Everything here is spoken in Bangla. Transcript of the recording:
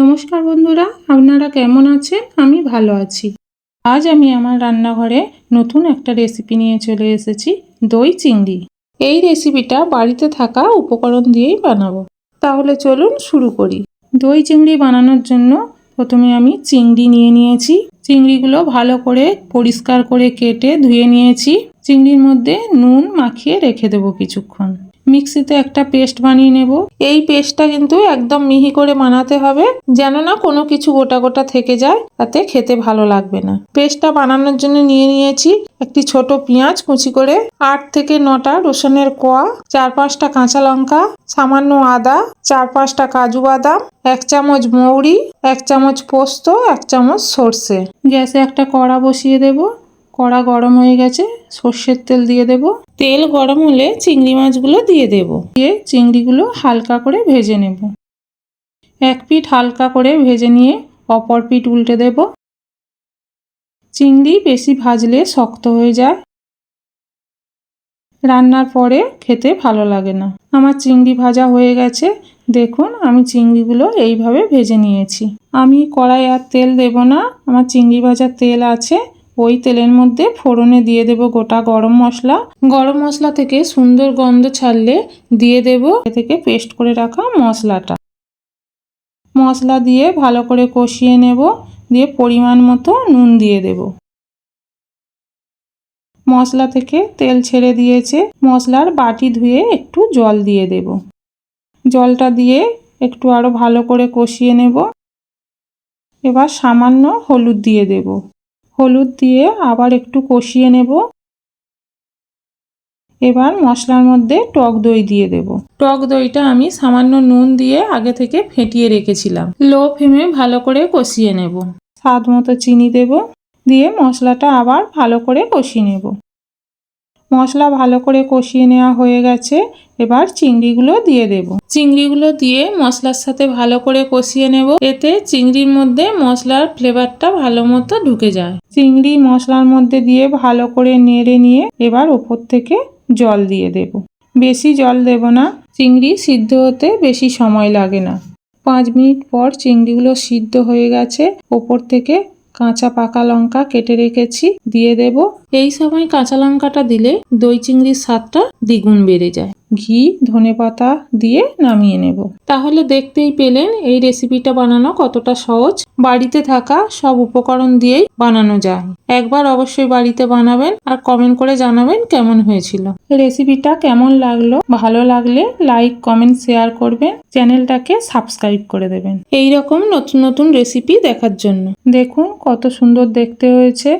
নমস্কার বন্ধুরা, আপনারা কেমন আছেন? আমি ভালো আছি। আজ আমি আমার রান্নাঘরে নতুন একটা রেসিপি নিয়ে চলে এসেছি, দই চিংড়ি। এই রেসিপিটা বাড়িতে থাকা উপকরণ দিয়েই বানাবো। তাহলে চলুন শুরু করি। দই চিংড়ি বানানোর জন্য প্রথমে আমি চিংড়ি নিয়ে নিয়েছি। চিংড়িগুলো ভালো করে পরিষ্কার করে কেটে ধুয়ে নিয়েছি। চিংড়ির মধ্যে নুন মাখিয়ে রেখে দেবো কিছুক্ষণ। মিক্সিতে একটা পেস্ট বানিয়ে নেব। এই পেস্টটা কিন্তু একদম মিহি করে বানাতে হবে, যেন না কোনো কিছু গোটা গোটা থেকে যায়, তাতে খেতে ভালো লাগবে না। পেস্টটা বানানোর জন্য নিয়ে নিয়েছি একটি ছোট পেঁয়াজ কুচি করে, আট থেকে নটা রসুনের কোয়া, চার পাঁচটা কাঁচা লঙ্কা, সামান্য আদা, চার পাঁচটা কাজু বাদাম, এক চামচ মৌরি, এক চামচ পোস্ত, এক চামচ সর্ষে। গ্যাসে একটা কড়া বসিয়ে দেব। কড়া গরম হয়ে গেছে, সর্ষের তেল দিয়ে দেব। তেল গরম হলে চিংড়ি মাছগুলো দিয়ে দেব। দিয়ে চিংড়িগুলো হালকা করে ভেজে নেব। এক পিঠ হালকা করে ভেজে নিয়ে অপর পিঠ উল্টে দেব। চিংড়ি বেশি ভাজলে শক্ত হয়ে যায়। রান্নার পরে খেতে ভালো লাগে না। আমার চিংড়ি ভাজা হয়ে গেছে। দেখুন, আমি চিংড়িগুলো এইভাবে ভেজে নিয়েছি। আমি কড়াই আর তেল দেব না। আমার চিংড়ি ভাজার তেল আছে। ওই তেলের মধ্যে ফোড়নে দিয়ে দেব গোটা গরম মশলা। গরম মশলা থেকে সুন্দর গন্ধ ছাড়লে দিয়ে দেব থেকে পেস্ট করে রাখা মশলাটা। মশলা দিয়ে ভালো করে কষিয়ে নেব, দিয়ে পরিমাণ মতো নুন দিয়ে দেব। মশলা থেকে তেল ছেড়ে দিয়েছে, মশলার বাটি ধুয়ে একটু জল দিয়ে দেব। জলটা দিয়ে একটু আরও ভালো করে কষিয়ে নেব। এবার সামান্য হলুদ দিয়ে দেব। হলুদ দিয়ে আবার একটু কষিয়ে নেব। এবার মশলার মধ্যে টক দই দিয়ে দেব। টক দইটা আমি সামান্য নুন দিয়ে আগে থেকে ফেটিয়ে রেখেছিলাম। লো ফ্লেমে ভালো করে কষিয়ে নেব। স্বাদ মতো চিনি দেব। দিয়ে মশলাটা আবার ভালো করে কষিয়ে নেব। মশলা ভালো করে কষিয়ে নেওয়া হয়ে গেছে, এবার চিংড়িগুলো দিয়ে দেব। চিংড়িগুলো দিয়ে মশলার সাথে ভালো করে কষিয়ে নেব, এতে চিংড়ির মধ্যে মশলার ফ্লেভারটা ভালো মতো ঢুকে যায়। চিংড়ি মশলার মধ্যে দিয়ে ভালো করে নেড়ে নিয়ে এবার ওপর থেকে জল দিয়ে দেব। বেশি জল দেব না, চিংড়ি সিদ্ধ হতে বেশি সময় লাগে না। পাঁচ মিনিট পর চিংড়িগুলো সিদ্ধ হয়ে গেছে, ওপর থেকে কাঁচা পাকা লঙ্কা কেটে রেখেছি, দিয়ে দেব। এই সময় কাঁচা লঙ্কাটা দিলে দই চিংড়ির স্বাদটা দ্বিগুণ বেড়ে যায়। ঘি ধনেপাতা দিয়ে নামিয়ে নেব। তাহলে দেখতেই পেলেন এই রেসিপিটা বানানো কতটা সহজ। বাড়িতে থাকা সব উপকরণ দিয়েই বানানো যায়। একবার অবশ্যই বাড়িতে বানাবেন আর কমেন্ট করে জানাবেন কেমন হয়েছিল। রেসিপিটা কেমন লাগল? ভালো লাগলে লাইক কমেন্ট শেয়ার করবেন। চ্যানেলটাকে সাবস্ক্রাইব করে দেবেন। এই রকম নতুন নতুন রেসিপি দেখার জন্য। দেখুন কত সুন্দর দেখতে হয়েছে।